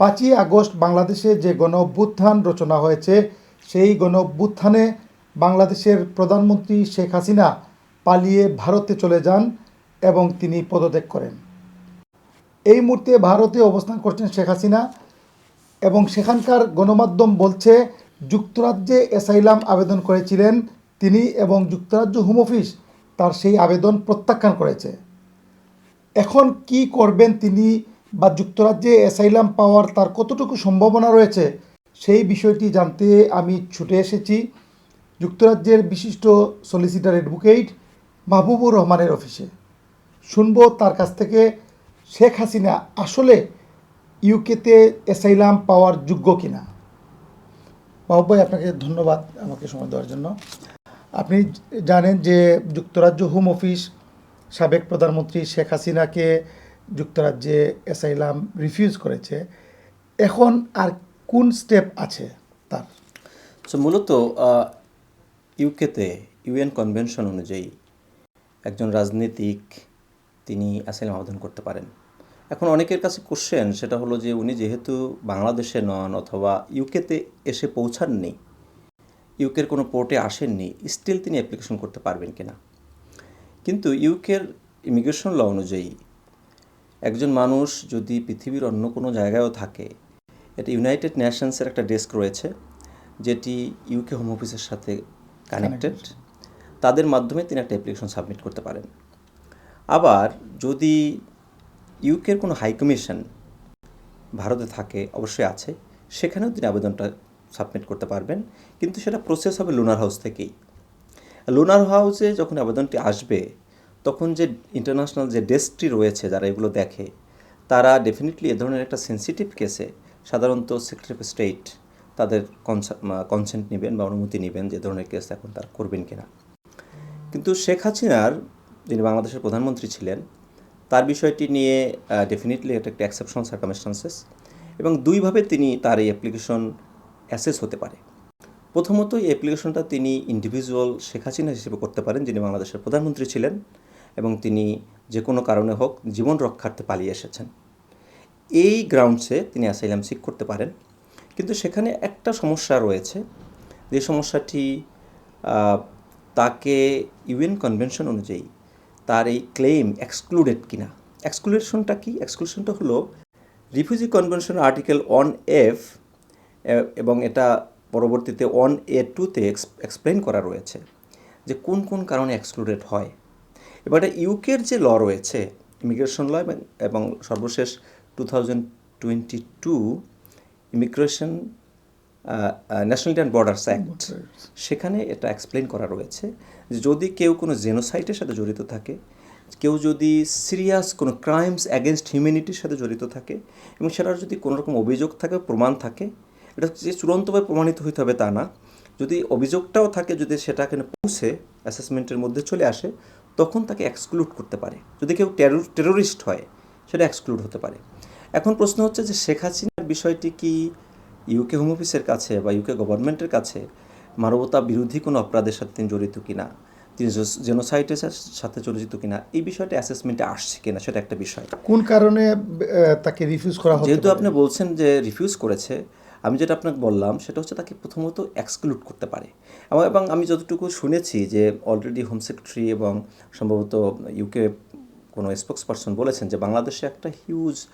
পাঁচই আগস্ট বাংলাদেশে যে গণ অভ্যুত্থান রচনা হয়েছে, সেই গণ অভ্যুত্থানে বাংলাদেশের প্রধানমন্ত্রী শেখ হাসিনা পালিয়ে ভারতে চলে যান এবং তিনি পদত্যাগ করেন। এই মুহূর্তে ভারতে অবস্থান করছেন শেখ হাসিনা এবং সেখানকার গণমাধ্যম বলছে, যুক্তরাজ্যে অ্যাসাইলাম আবেদন করেছিলেন তিনি এবং যুক্তরাজ্য হোম অফিস তার সেই আবেদন প্রত্যাখ্যান করেছে। এখন কি করবেন তিনি বা যুক্তরাজ্যে অ্যাসাইলাম পাওয়ার তার কতটুকু সম্ভাবনা রয়েছে, সেই বিষয়টি জানতে আমি ছুটে এসেছি। যুক্তরাজ্যের বিশিষ্ট সলিসিটার অ্যাডভোকেট মাহবুবুর রহমানের অফিসে। শুনব তার কাছ থেকে, শেখ হাসিনা আসলে ইউকেতে অ্যাসাইলাম পাওয়ার যোগ্য কিনা? মাহবুব ভাই, আপনাকে ধন্যবাদ আমাকে সময় দেওয়ার জন্য। আপনি জানেন যে যুক্তরাজ্য হোম অফিস সাবেক প্রধানমন্ত্রী শেখ হাসিনাকে যুক্তরাজ্যে অ্যাসাইলাম রিফিউজ করেছে, এখন আর কোন স্টেপ আছে তার? সো মূলত ইউকেতে ইউএন কনভেনশন অনুযায়ী একজন রাজনীতিক তিনি অ্যাসাইলাম আবেদন করতে পারেন। এখন অনেকের কাছে কোশ্চেন সেটা হলো যে উনি যেহেতু বাংলাদেশে নন অথবা ইউকেতে এসে পৌঁছাননি ইউকের কোনো পোর্টে আসেননি স্টিল তিনি অ্যাপ্লিকেশন করতে পারবেন কিনা? কিন্তু ইউকের ইমিগ্রেশন ল অনুযায়ী একজন মানুষ যদি পৃথিবীর অন্য কোনো জায়গায়ও থাকে এটা ইউনাইটেড নেশনসের একটা ডেস্ক রয়েছে যেটি ইউকে হোম অফিসের সাথে কানেক্টেড তাদের মাধ্যমে তিনি একটা অ্যাপ্লিকেশন সাবমিট করতে পারেন। আবার যদি ইউকের কোনো হাই কমিশন ভারতে থাকে অবশ্যই আছে সেখানেও তিনি আবেদনটা সাবমিট করতে পারবেন কিন্তু সেটা প্রসেস হবে লুনার হাউস থেকেই। লুনার হাউসে যখন আবেদনটি আসবে তখন যে ইন্টারন্যাশনাল যে ডেস্কটি রয়েছে যারা এগুলো দেখে, তারা ডেফিনেটলি এ ধরনের একটা সেন্সিটিভ কেসে সাধারণত সেক্রেটারি অফ স্টেট তাদের কনসেন্ট নেবেন বা অনুমতি নেবেন যে ধরনের কেস এখন তারা করবেন কিনা। কিন্তু শেখ হাসিনার, যিনি বাংলাদেশের প্রধানমন্ত্রী ছিলেন, তার বিষয়টি নিয়ে ডেফিনেটলি এটা একটা অ্যাকসেপশন সার্কামস্টান্সেস এবং দুইভাবে তিনি তার এই অ্যাপ্লিকেশন অ্যাসেস হতে পারে। প্রথমত এই অ্যাপ্লিকেশনটা তিনি ইন্ডিভিজুয়াল শেখ হাসিনা হিসেবে করতে পারেন, যিনি বাংলাদেশের প্রধানমন্ত্রী ছিলেন। এবং তিনি যে কোনো কারণে হোক জীবন রক্ষার্থে পালিয়ে এসেছেন। এই গ্রাউন্ডসে তিনি অ্যাসাইলাম সিক করতে পারেন। কিন্তু সেখানে একটা সমস্যা রয়েছে। যে সমস্যাটি তাকে ইউএন কনভেনশন অনুযায়ী তার এই ক্লেম এক্সক্লুডেড কিনা। এক্সক্লুশনটা কি? এক্সক্লুশনটা হলো refugee convention article one F এবং এটা পরবর্তীতে ওয়ান এ টুতে এক্সপ্লেন করা রয়েছে যে কোন কোন কারণে এক্সক্লুডেড হয়। এবার ইউকের যে ল রয়েছে ইমিগ্রেশন ল এবং এবং সর্বশেষ two thousand twenty two immigration nationality and borders act সেখানে এটা এক্সপ্লেন করা রয়েছে যে যদি কেউ কোনো জেনোসাইটের সাথে জড়িত থাকে কেউ যদি সিরিয়াস কোনো ক্রাইমস অ্যাগেনস্ট হিউম্যানিটির সাথে জড়িত থাকে এবং সেটার যদি কোনো রকম অভিযোগ থাকে প্রমাণ থাকে এটা যে চূড়ান্তভাবে প্রমাণিত হইতে হবে তা না। যদি অভিযোগটাও থাকে যদি সেটা এখানে পৌঁছে অ্যাসেসমেন্টের মধ্যে চলে আসে তখন তাকে এক্সক্লুড করতে পারে। যদি কেউ টেরর টেরোরিস্ট হয় সেটা এক্সক্লুড হতে পারে। এখন প্রশ্ন হচ্ছে যে শেখ হাসিনার বিষয়টি কি ইউকে হোম অফিসের কাছে বা ইউকে গভর্নমেন্টের কাছে মানবতা বিরোধী কোনো অপরাধের সাথে তিনি জড়িত কিনা তিনি জেনোসাইটের সাথে জড়িত কিনা এই বিষয়টা অ্যাসেসমেন্টে আসছে কিনা সেটা একটা বিষয়। কোন কারণে তাকে রিফিউজ করা যেহেতু আপনি বলছেন যে রিফিউজ করেছে আমি যেটা আপনাকে বললাম সেটা হচ্ছে তাকে প্রথমত এক্সক্লুড করতে পারে। এবং এবং আমি যতটুকু শুনেছি যে অলরেডি হোম সেক্রেটারি এবং সম্ভবত ইউকে কোনো স্পোক্স পারসন বলেছেন যে বাংলাদেশে একটা হিউজ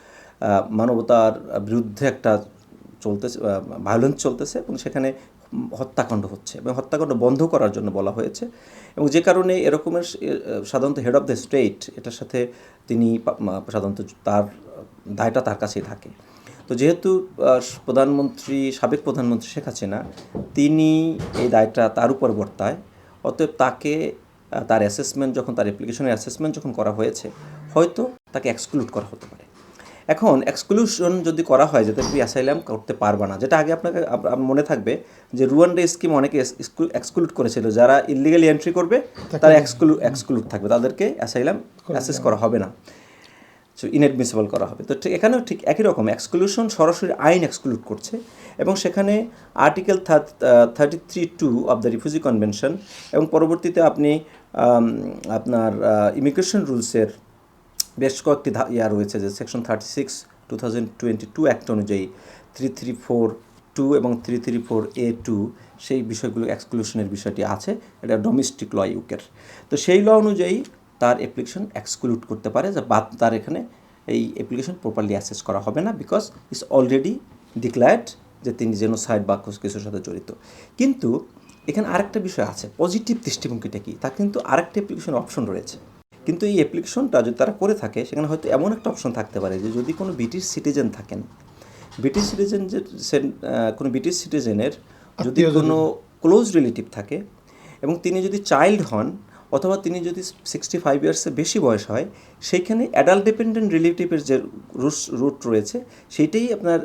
মানবতার বিরুদ্ধে একটা চলতেছে ভায়োলেন্স চলতেছে এবং সেখানে হত্যাকাণ্ড হচ্ছে এবং হত্যাকাণ্ড বন্ধ করার জন্য বলা হয়েছে এবং যে কারণে এরকমের সাধারণত হেড অফ দ্য স্টেট এটার সাথে তিনি সাধারণত তার দায়টা তার কাছেই থাকে। তো যেহেতু প্রধানমন্ত্রী সাবেক প্রধানমন্ত্রী শেখ হাসিনা তিনি এই দায়টা তার উপর বর্তায় অতএব তাকে তার অ্যাসেসমেন্ট যখন তার অ্যাপ্লিকেশনের অ্যাসেসমেন্ট যখন করা হয়েছে হয়তো তাকে এক্সক্লুড করা হতে পারে। এখন এক্সক্লুশন যদি করা হয় যাতে তুমি অ্যাসাইলাম করতে পারবা না যেটা আগে আপনাকে আপ- আপ- মনে থাকবে যে রুয়ান্ডা স্কিম অনেকে এক্সক্লুড করেছিল যারা ইলিগালি এন্ট্রি করবে তারা এক্সক্লুড এক্সক্লুড থাকবে। তাদেরকে অ্যাসাইলাম অ্যাসেস করা হবে না। সো ইনএডমিসিবল করা হবে। তো এখানেও ঠিক একই রকম। এক্সক্লুশন সরাসরি আইন এক্সক্লুড করছে এবং সেখানে article thirty three two of the refugee convention এবং পরবর্তীতে আপনি আপনার ইমিগ্রেশন রুলসের বেশ কয়েকটি ইয়া রয়েছে যে section thirty six two thousand twenty two act অনুযায়ী থ্রি থ্রি ফোর টু এবং three three four A two সেই বিষয়গুলো এক্সক্লুশনের বিষয়টি আছে। এটা ডোমেস্টিক ল ইউকের তো সেই ল অনুযায়ী তার অ্যাপ্লিকেশন এক্সক্লুড করতে পারে যে বাদ তার এখানে এই অ্যাপ্লিকেশন প্রপারলি অ্যাসেস করা হবে না বিকজ ইটস অলরেডি ডিক্লায়ার্ড যে তিনি জেনোসাইড বা কিছু- কিছুর সাথে জড়িত। কিন্তু এখানে আরেকটা বিষয় আছে পজিটিভ দৃষ্টিভঙ্গিটা কি? তা কিন্তু আরেকটা অ্যাপ্লিকেশন অপশন রয়েছে। কিন্তু এই অ্যাপ্লিকেশনটা যদি তারা করে থাকে সেখানে হয়তো এমন একটা অপশন থাকতে পারে যে যদি কোনো ব্রিটিশ সিটিজেন থাকেন ব্রিটিশ সিটিজেন যে কোনো ব্রিটিশ সিটিজেনের যদি কোনো ক্লোজ রিলেটিভ থাকে এবং তিনি যদি চাইল্ড হন অথবা তিনি যদি সিক্সটি ফাইভ ইয়ার্সের বেশি বয়স হয়, সেইখানে অ্যাডাল্ট ডিপেন্ডেন্ট রিলেটিভের যে রুট রয়েছে, সেইটাই আপনার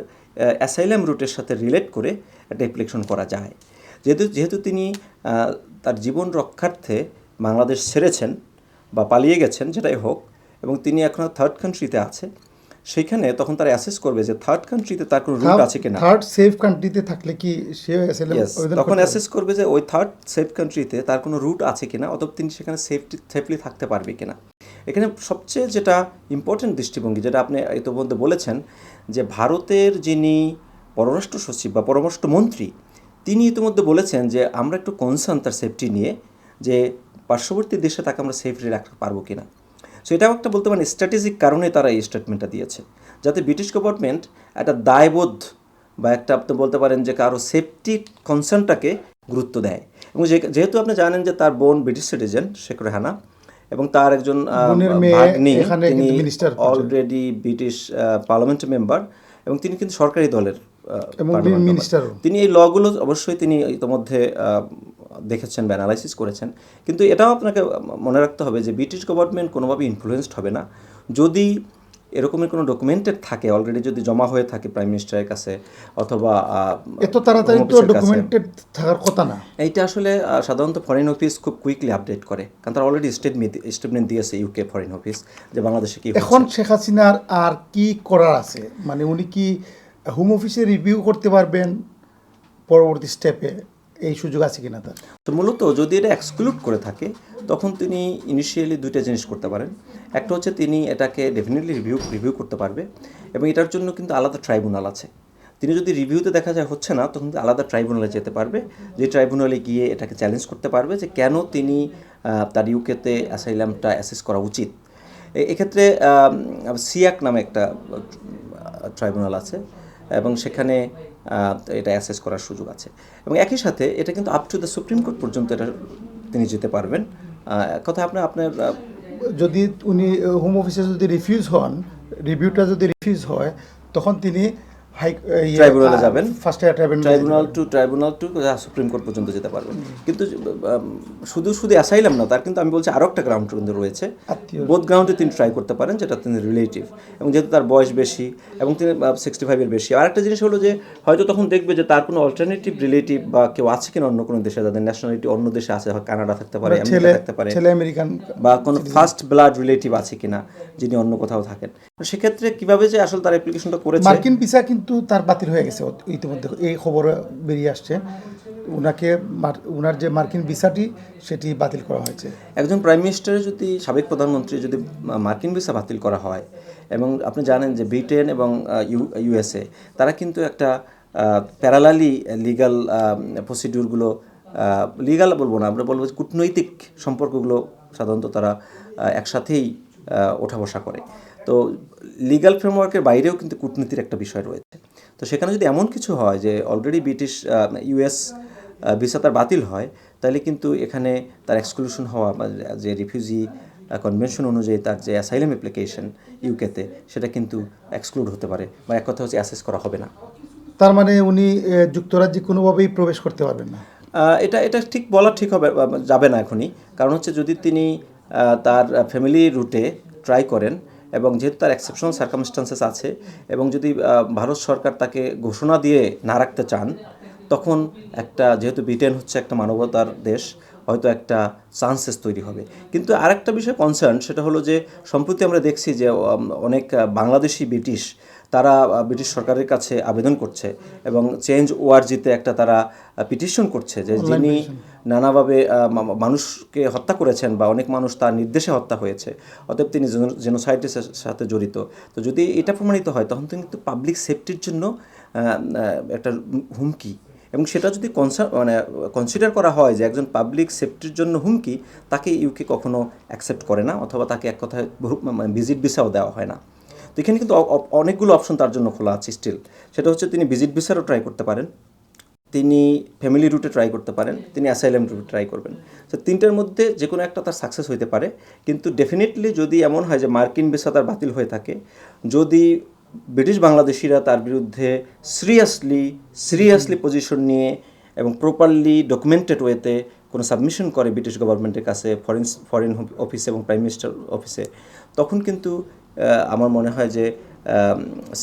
অ্যাসাইলাম রুটের সাথে রিলেট করে একটা অ্যাপ্লিকেশন করা যায়। যেহেতু যেহেতু তিনি তার জীবন রক্ষার্থে বাংলাদেশ ছেড়েছেন বা পালিয়ে গেছেন, যেটাই হোক, এবং তিনি এখনও থার্ড কান্ট্রিতে আছে সেইখানে তখন তারা অ্যাসেস করবে যে থার্ড কান্ট্রিতে তার কোনো রুট আছে কিনা। থার্ড সেফ কান্ট্রিতে থাকলে কি সে তখন অ্যাসেস করবে যে ওই থার্ড সেফ কান্ট্রিতে তার কোনো রুট আছে কিনা অথবা তিনি সেখানে সেফটি সেফলি থাকতে পারবে কিনা। এখানে সবচেয়ে যেটা ইম্পর্টেন্ট দৃষ্টিভঙ্গি যেটা আপনি ইতিমধ্যে বলেছেন যে ভারতের যিনি পররাষ্ট্র সচিব বা পররাষ্ট্রমন্ত্রী তিনি ইতিমধ্যে বলেছেন যে আমরা একটু কনসার্ন তার সেফটি নিয়ে যে পার্শ্ববর্তী দেশে তাকে আমরা সেফলি রাখতে পারব কিনা। সো এটাও একটা বলতে পারেন স্ট্র্যাটেজিক কারণে তারা এই স্টেটমেন্টটা দিয়েছে। যাতে ব্রিটিশ গভর্নমেন্ট একটা দায়বোধ বা একটা আপনি বলতে পারেন যে কারও সেফটি কনসার্নটাকে গুরুত্ব দেয়। এবং যেহেতু আপনি জানেন যে তার বোন ব্রিটিশ সিটিজেন শেখ রেহানা এবং তার একজন ভাগ্নি তিনি। অলরেডি ব্রিটিশ পার্লামেন্ট মেম্বার এবং তিনি কিন্তু সরকারি দলের তিনি এই লগুলো অবশ্যই তিনি ইতিমধ্যে দেখেছেন বা অ্যানালাইসিস করেছেন। কিন্তু এটাও আপনাকে মনে রাখতে হবে যে ব্রিটিশ গভর্নমেন্ট কোনোভাবে ইনফ্লুয়েসড হবে না। যদি এরকমের কোনো ডকুমেন্টেড থাকে অলরেডি যদি জমা হয়ে থাকে প্রাইম মিনিস্টারের কাছে অথবা এত তাড়াতাড়ি তো ডকুমেন্টেড থাকার কথা না। এইটা আসলে সাধারণত ফরেন অফিস খুব কুইকলি আপডেট করে। কারণ তারা অলরেডি স্টেটমেন্ট স্টেটমেন্ট দিয়েছে ইউকে ফরেন অফিস যে বাংলাদেশে কি এখন শেখ হাসিনার আর কি করার আছে? মানে উনি কি হোম অফিসে রিভিউ করতে পারবেন পরবর্তী স্টেপে এই সুযোগ আছে কিনা তার? তো মূলত যদি এটা এক্সক্লুড করে থাকে, তখন তিনি ইনিশিয়ালি দুইটা জিনিস করতে পারেন। একটা হচ্ছে তিনি এটাকে ডেফিনেটলি রিভিউ রিভিউ করতে পারবে এবং এটার জন্য কিন্তু আলাদা ট্রাইব্যুনাল আছে। তিনি যদি রিভিউতে দেখা যায় হচ্ছে না, তখন আলাদা ট্রাইব্যুনালে যেতে পারবে। যে ট্রাইব্যুনালে গিয়ে এটাকে চ্যালেঞ্জ করতে পারবে যে কেন তিনি তার ইউকেতে অ্যাসাইলামটা অ্যাসেস করা উচিত। এক্ষেত্রে সিয়াক নামে একটা ট্রাইব্যুনাল আছে এবং সেখানে এটা অ্যাসেস করার সুযোগ আছে। এবং একই সাথে এটা কিন্তু up to the supreme court পর্যন্ত এটা তিনি যেতে পারবেন। কথা আপনার আপনার যদি উনি হোম অফিসে যদি রিফিউজ হন রিভিউটা যদি রিফিউজ হয়, তখন তিনি হাই Tribunal যাবেন। First tribunal tribunal to tribunal to supreme court পর্যন্ত যেতে পারবেন। কিন্তু শুধু শুধু অ্যাসাইলাম না তার কিন্তু আমি বলছি আরও একটা গ্রাউন্ড কিন্তু রয়েছে। বোধ গ্রাউন্ডে তিনি ট্রাই করতে পারেন যেটা তিনি রিলেটিভ এবং যেহেতু তার বয়স বেশি এবং তিনি সিক্সটি ফাইভের বেশি। আর একটা জিনিস হলো যে হয়তো তখন দেখবে যে তার কোনো অল্টারনেটিভ রিলেটিভ বা কেউ আছে কিনা অন্য কোনো দেশে যাদের ন্যাশনালিটি অন্য দেশে আছে কানাডা থাকতে পারে আমেরিকা থাকতে পারে। আমেরিকান বা কোনো ফার্স্ট ব্লাড রিলেটিভ আছে কিনা যিনি অন্য কোথাও থাকেন। সেক্ষেত্রে কীভাবে যে আসলে তার অ্যাপ্লিকেশনটা করেছে? মার্কিন ভিসা কিন্তু তার বাতিল হয়ে গেছে। ইতিমধ্যে এই খবর বেরিয়ে আসছে। উনাকে মার- উনার যে মার্কিন ভিসাটি, সেটি বাতিল করা হয়েছে। একজন প্রাইম মিনিস্টারের যদি, সাবেক প্রধানমন্ত্রী যদি মার্কিন ভিসা বাতিল করা হয়, এবং আপনি জানেন যে ব্রিটেন এবং ইউএসএ, তারা কিন্তু একটা প্যারালালি লিগাল প্রসিডিউরগুলো লিগাল বলব না, আমরা বলব কূটনৈতিক সম্পর্কগুলো সাধারণত তারা একসাথেই ওঠা বসা করে। তো লিগাল ফ্রেমওয়ার্কের বাইরেও কিন্তু কূটনীতির একটা বিষয় রয়েছে। তো সেখানে যদি এমন কিছু হয় যে অলরেডি ব্রিটিশ ইউএস ভিসা তার বাতিল হয় তাহলে কিন্তু এখানে তার এক্সক্লুশন হওয়া যে রিফিউজি কনভেনশন অনুযায়ী তার যে অ্যাসাইলাম অ্যাপ্লিকেশন ইউকেতে সেটা কিন্তু এক্সক্লুড হতে পারে বা এক কথা হচ্ছে অ্যাসেস করা হবে না। তার মানে উনি যুক্তরাজ্যে কোনোভাবেই প্রবেশ করতে পারবেন না? এটা এটা ঠিক বলা ঠিক হবে যাবে না এখনই। কারণ হচ্ছে যদি তিনি তার ফ্যামিলি রুটে ট্রাই করেন এবং যেহেতু তার এক্সেপশনাল সার্কামস্টান্সেস আছে এবং যদি ভারত সরকার তাকে ঘোষণা দিয়ে না রাখতে চান, তখন একটা, যেহেতু ব্রিটেন হচ্ছে একটা মানবতার দেশ, হয়তো একটা চান্সেস তৈরি হবে। কিন্তু আরেকটা বিষয় কনসার্ন সেটা হলো যে, সম্প্রতি আমরা দেখছি যে অনেক বাংলাদেশি ব্রিটিশ তারা ব্রিটিশ সরকারের কাছে আবেদন করছে এবং চেঞ্জ ওআরজিতে একটা তারা পিটিশন করছে যে যিনি নানাভাবে মানুষকে হত্যা করেছেন বা অনেক মানুষ তার নির্দেশে হত্যা হয়েছে অতএব তিনি জেনোসাইডের সাথে জড়িত। তো যদি এটা প্রমাণিত হয় তখন তো কিন্তু পাবলিক সেফটির জন্য একটা হুমকি। এবং সেটা যদি কনসার মানে কনসিডার করা হয় যে একজন পাবলিক সেফটির জন্য হুমকি তাকে ইউকে কখনো অ্যাকসেপ্ট করে না অথবা তাকে এক কথায় মানে ভিজিট ভিসাও দেওয়া হয় না। এখানে কিন্তু অনেকগুলো অপশন তার জন্য খোলা আছে স্টিল সেটা হচ্ছে তিনি ভিজিট ভিসারও ট্রাই করতে পারেন, তিনি ফ্যামিলি রুটে ট্রাই করতে পারেন, তিনি অ্যাসাইলাম রুটে ট্রাই করবেন। তো তিনটার মধ্যে যে কোনো একটা তার সাকসেস হইতে পারে, কিন্তু ডেফিনেটলি যদি এমন হয় যে মার্কিন ভিসা তার বাতিল হয়ে থাকে, যদি ব্রিটিশ বাংলাদেশিরা তার বিরুদ্ধে সিরিয়াসলি সিরিয়াসলি পজিশন নিয়ে এবং প্রপারলি ডকুমেন্টেড ওয়েতে কোনো সাবমিশন করে ব্রিটিশ গভর্নমেন্টের কাছে ফরেন ফরেন অফিসে এবং প্রাইম মিনিস্টার অফিসে তখন কিন্তু আমার মনে হয় যে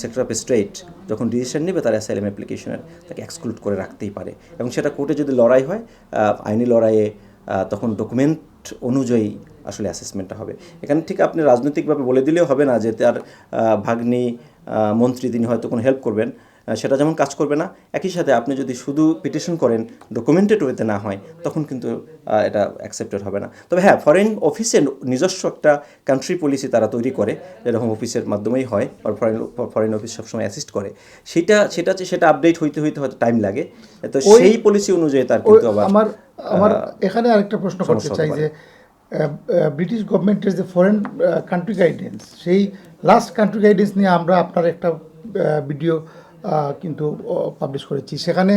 সেক্টর অফ স্টেট যখন ডিসিশন নেবে তার অ্যাসাইলাম অ্যাপ্লিকেশনের তাকে এক্সক্লুড করে রাখতেই পারে। এবং সেটা কোর্টে যদি লড়াই হয় আইনি লড়াইয়ে তখন ডকুমেন্ট অনুযায়ী আসলে অ্যাসেসমেন্টটা হবে। এখানে ঠিক আপনি রাজনৈতিকভাবে বলে দিলেও হবে না যে, তার ভাগ্নি মন্ত্রী তিনি হয়তো কোনো হেল্প করবেন। সেটা যেমন কাজ করবে না একই সাথে আপনি যদি শুধু পিটিশন করেন ডকুমেন্টেড ওয়েতে না হয় তখন কিন্তু এটা অ্যাকসেপ্টেড হবে না। তবে হ্যাঁ ফরেন অফিসের নিজস্ব একটা কান্ট্রি পলিসি তারা তৈরি করে যেরকম অফিসের মাধ্যমেই হয় আর ফরেন ফরেন অফিস সবসময় অ্যাসিস্ট করে। সেটা সেটা সেটা আপডেট হইতে হইতে হয়তো টাইম লাগে। তো সেই পলিসি অনুযায়ী তার কিন্তু আবার আমার আমার এখানে আরেকটা প্রশ্ন করতে চাই যে ব্রিটিশ গভর্নমেন্টের যে ফরেন কান্ট্রি গাইডেন্স সেই লাস্ট কান্ট্রি গাইডেন্স নিয়ে আমরা আপনার একটা ভিডিও কিন্তু পাবলিশ করেছি। সেখানে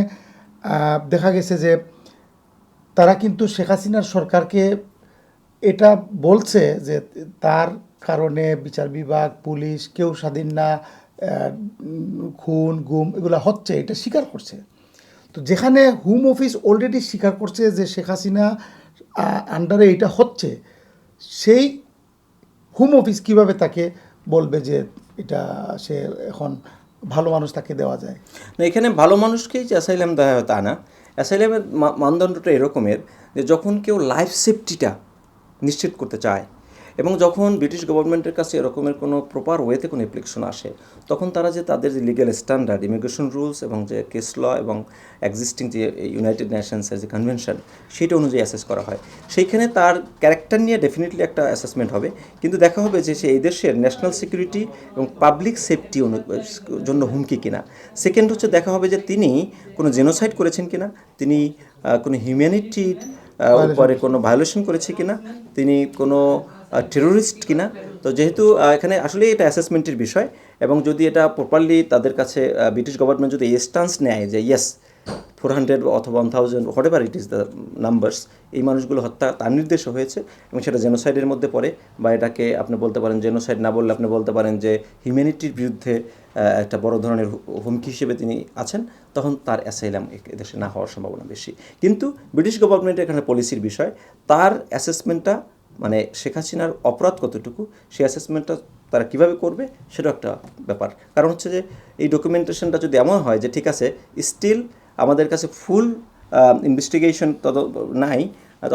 দেখা গেছে যে তারা কিন্তু শেখ হাসিনার সরকারকে এটা বলছে যে তার কারণে বিচার বিভাগ, পুলিশ, কেউ স্বাধীন না খুন, গুম এগুলো হচ্ছে, এটা স্বীকার করছে। তো যেখানে হোম অফিস অলরেডি স্বীকার করছে যে শেখ হাসিনা আন্ডারে এটা হচ্ছে, সেই হোম অফিস কীভাবে তাকে বলবে যে এটা সে এখন ভালো মানুষ তাকে দেওয়া যায়। না, এখানে ভালো মানুষকেই যে অ্যাসাইলাম দেওয়া হয় তা না। অ্যাসাইলামের মানদণ্ডটা এরকমের যে যখন কেউ লাইফ সেফটিটা নিশ্চিত করতে চায় এবং যখন ব্রিটিশ গভর্নমেন্টের কাছে এরকমের কোনো প্রপার ওয়েতে কোনো অ্যাপ্লিকেশন আসে তখন তারা যে তাদের যে লিগ্যাল স্ট্যান্ডার্ড ইমিগ্রেশন রুলস এবং যে কেস ল এবং এক্সিস্টিং যে ইউনাইটেড নেশনসের যে কনভেনশন সেটা অনুযায়ী অ্যাসেস করা হয়। সেইখানে তার ক্যারেক্টার নিয়ে ডেফিনেটলি একটা অ্যাসেসমেন্ট হবে। কিন্তু দেখা হবে যে সে এই দেশের ন্যাশনাল সিকিউরিটি এবং পাবলিক সেফটি জন্য হুমকি কিনা। সেকেন্ড হচ্ছে দেখা হবে যে তিনি কোনো জেনোসাইড করেছেন কিনা তিনি কোনো হিউম্যানিটির উপরে কোনো ভায়োলেশন করেছে কিনা তিনি কোনো টেরোরিস্ট কিনা? তো যেহেতু এখানে আসলে এটা অ্যাসেসমেন্টের বিষয় এবং যদি এটা প্রপারলি তাদের কাছে ব্রিটিশ গভর্নমেন্ট যদি স্টান্স নেয় যে ইয়েস ফোর হান্ড্রেড অথবা one thousand whatever it is the numbers এই মানুষগুলো হত্যা তার নির্দেশে হয়েছে এবং সেটা জেনোসাইডের মধ্যে পড়ে বা এটাকে আপনি বলতে পারেন জেনোসাইড না বললে আপনি বলতে পারেন যে হিউম্যানিটির বিরুদ্ধে একটা বড় ধরনের হুমকি হিসেবে তিনি আছেন, তখন তার অ্যাসাইলাম এদেশে না হওয়ার সম্ভাবনা বেশি। কিন্তু ব্রিটিশ গভর্নমেন্টের এখানে পলিসির বিষয়, তার অ্যাসেসমেন্টটা মানে শেখ হাসিনার অপরাধ কতটুকু, সেই অ্যাসেসমেন্টটা তারা কীভাবে করবে সেটা একটা ব্যাপার। কারণ হচ্ছে যে, এই ডকুমেন্টেশনটা যদি এমন হয় যে, ঠিক আছে স্টিল আমাদের কাছে ফুল ইনভেস্টিগেশন তত নাই,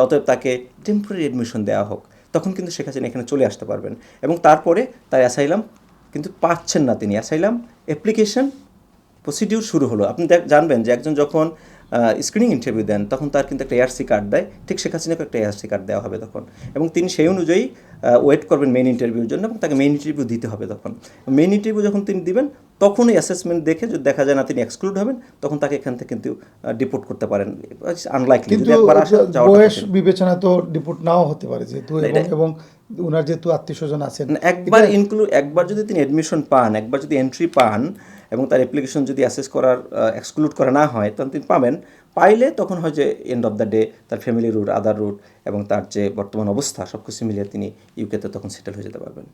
অতএব তাকে টেম্পোরারি অ্যাডমিশন দেওয়া হোক, তখন কিন্তু শেখ হাসিনা এখানে চলে আসতে পারবেন। এবং তারপরে তার অ্যাসাইলাম কিন্তু পাচ্ছেন না তিনি। অ্যাসাইলাম অ্যাপ্লিকেশন প্রসিডিউর শুরু হলো। আপনি জানবেন যে একজন যখন স্ক্রিনিং ইন্টারভিউ দেন তখন তার কিন্তু একটা এআরসি কার্ড দেয়। ঠিক শেখ হাসিনাকে একটা এআরসি কার্ড দেওয়া হবে তখন। এবং তিনি সেই অনুযায়ী ওয়েট করবেন মেইন ইন্টারভিউর জন্য এবং তাকে মেইন ইন্টারভিউ দিতে হবে তখন। মেইন ইন্টারভিউ যখন তিনি দিবেন তখনই অ্যাসেসমেন্ট দেখে যদি দেখা যায় না তিনি এক্সক্লুড হবেন তখন তাকে এখান থেকে কিন্তু ডিপোর্ট করতে পারেন। আনলাইকলি যদি একবার আসা বয়স বিবেচনা তো ডিপোর্ট নাও হতে পারে যেহেতু এবং ওনার যেহেতু আত্মীয় স্বজন আছেন একবার ইনক্লুড একবার যদি তিনি অ্যাডমিশন পান একবার যদি এন্ট্রি পান এবং তার অ্যাপ্লিকেশন যদি অ্যাসেস করার এক্সক্লুড করা না হয়, তখন তিনি পাবেন। পাইলে তখন হয় যে এন্ড অফ দ্য ডে তার ফ্যামিলি রুট আদার রুট এবং তার যে বর্তমান অবস্থা সব কিছু মিলিয়ে তিনি ইউকেতে তখন সেটেল হয়ে যেতে পারবেন।